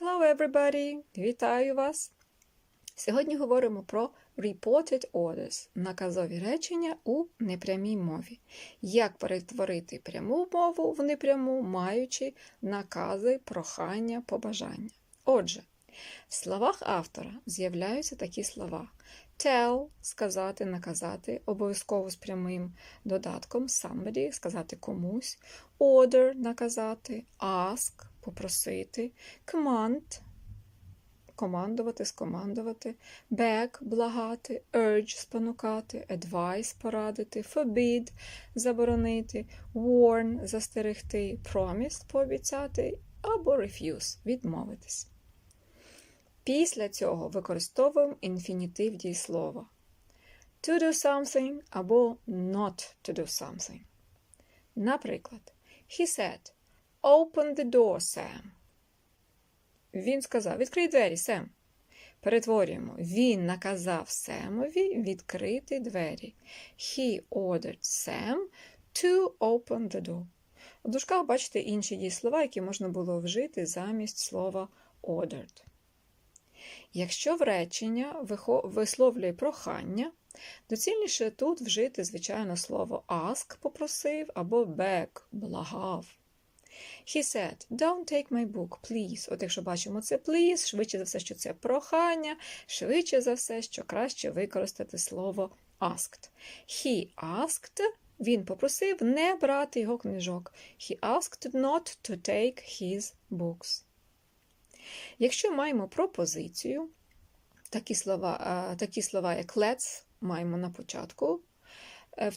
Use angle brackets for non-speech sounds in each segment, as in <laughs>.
Hello everybody! Вітаю вас! Сьогодні говоримо про reported orders – наказові речення у непрямій мові. Як перетворити пряму мову в непряму, маючи накази, прохання, побажання. Отже, в словах автора з'являються такі слова: tell сказати, наказати, обов'язково з прямим додатком somebody сказати комусь, order наказати, ask попросити, command. Командувати, скомандувати, beg благати, urge спонукати, advice порадити, forbid заборонити, warn застерегти, promise пообіцяти. Або refuse відмовитись. Після цього використовуємо інфінітив дієслова. To do something або not to do something. Наприклад, he said, Open the door, Sam. Він сказав, відкрий двері, Сем. Перетворюємо. Він наказав Семові відкрити двері. He ordered Sam to open the door. У дужках бачите інші дієслова, які можна було вжити замість слова ordered. Якщо в речення висловлює прохання, доцільніше тут вжити, звичайно, слово ask попросив або beg благав. He said, don't take my book, please. От якщо бачимо це please, швидше за все, що це прохання, швидше за все, що краще використати слово asked. He asked, він попросив не брати його книжок. He asked not to take his books. Якщо маємо пропозицію, такі слова, такі слова як let's маємо на початку,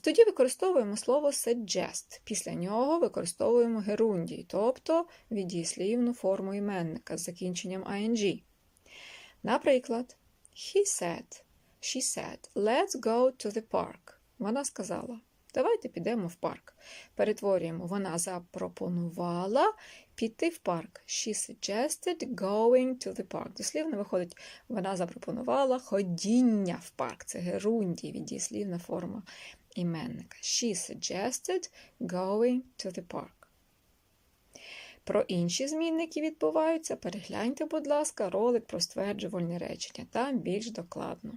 тоді використовуємо слово suggest. Після нього використовуємо герундій, тобто віддієслівну форму іменника з закінченням ing. Наприклад, he said, she said, let's go to the park. Вона сказала, давайте підемо в парк. Перетворюємо, вона запропонувала піти в парк. She suggested going to the park. Дослівно виходить, вона запропонувала ходіння в парк. Це герундій, віддієслівна форма іменника. She suggested going to the park. Про інші змінники відбуваються. Перегляньте, будь ласка, ролик про стверджувальні речення. Там більш докладно.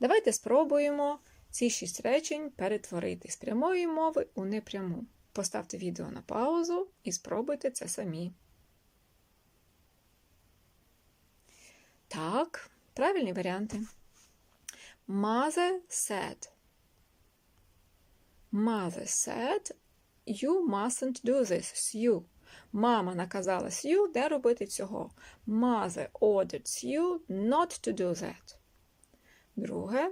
Давайте спробуємо ці шість речень перетворити з прямої мови у непряму. Поставте відео на паузу і спробуйте це самі. Так, правильні варіанти. Mother said. Mother said, you mustn't do this, Sue. Мама наказала Сью не робити цього. Mother ordered Sue not to do that. Друге.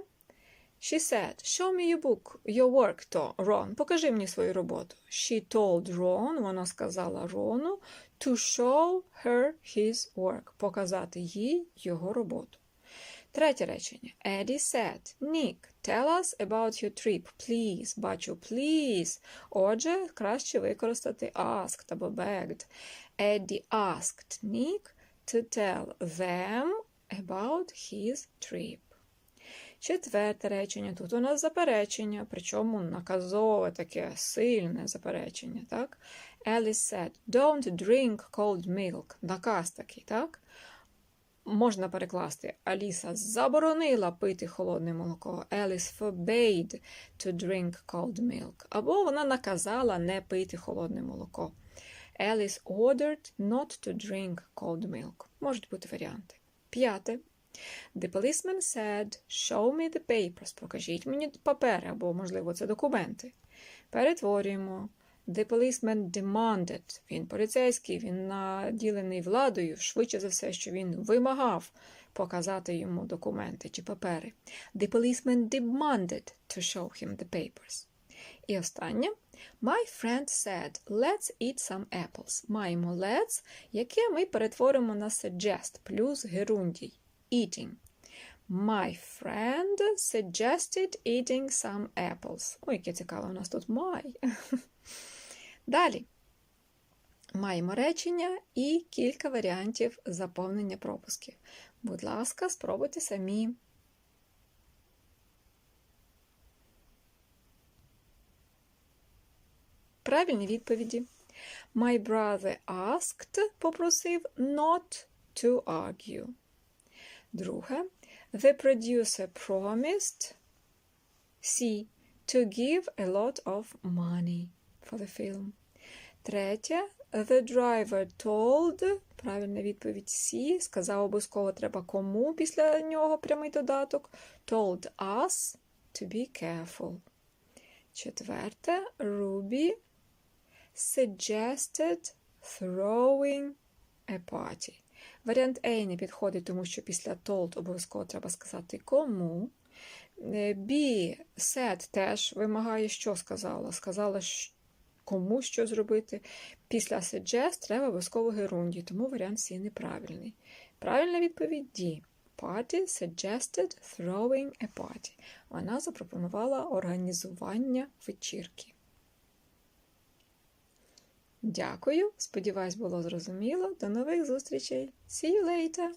She said, show me your book, your work, to Ron. Покажи мені свою роботу. She told Ron, вона сказала Рону, to show her his work. Показати їй його роботу. Третє речення. Eddie said, Nick, tell us about your trip, please. Бачу, please. Отже, краще використати asked або begged. Eddie asked Nick to tell them about his trip. Четверте речення. Тут у нас заперечення, причому наказове таке сильне заперечення. так? Alice said, don't drink cold milk. Наказ такий, так? Можна перекласти Аліса заборонила пити холодне молоко. Alice forbade to drink cold milk. Або вона наказала не пити холодне молоко. Alice ordered not to drink cold milk. Можуть бути варіанти. П'яте. The policeman said, show me the papers. Покажіть мені папери, або, можливо, це документи. Перетворюємо. The policeman demanded. Він поліцейський, він наділений владою, швидше за все, що він вимагав показати йому документи чи папери. The policeman demanded to show him the papers. І останнє. My friend said, let's eat some apples. Маємо let's, яке ми перетворимо на suggest плюс герундій. Eating. My friend suggested eating some apples. Ой, яке цікаве, у нас тут my. <laughs> Далі маємо речення і кілька варіантів заповнення пропусків. Будь ласка, спробуйте самі. Правильні відповіді. My brother asked попросив not to argue. Друге. The producer promised C. To give a lot of money film. Третє. The driver told, правильна відповідь C, сказав обов'язково треба кому після нього прямий додаток. Told us to be careful. Четверте. Ruby suggested throwing a party. Варіант A не підходить, тому що після told обов'язково треба сказати кому. Е, B said теж вимагає, що сказала. Сказала, щ- кому що зробити. Після suggest треба обов'язково герунді, тому варіант C неправильний. Правильна відповідь D. Party suggested throwing a party. Вона запропонувала організування вечірки. Дякую. Сподіваюсь, було зрозуміло. До нових зустрічей. See you later!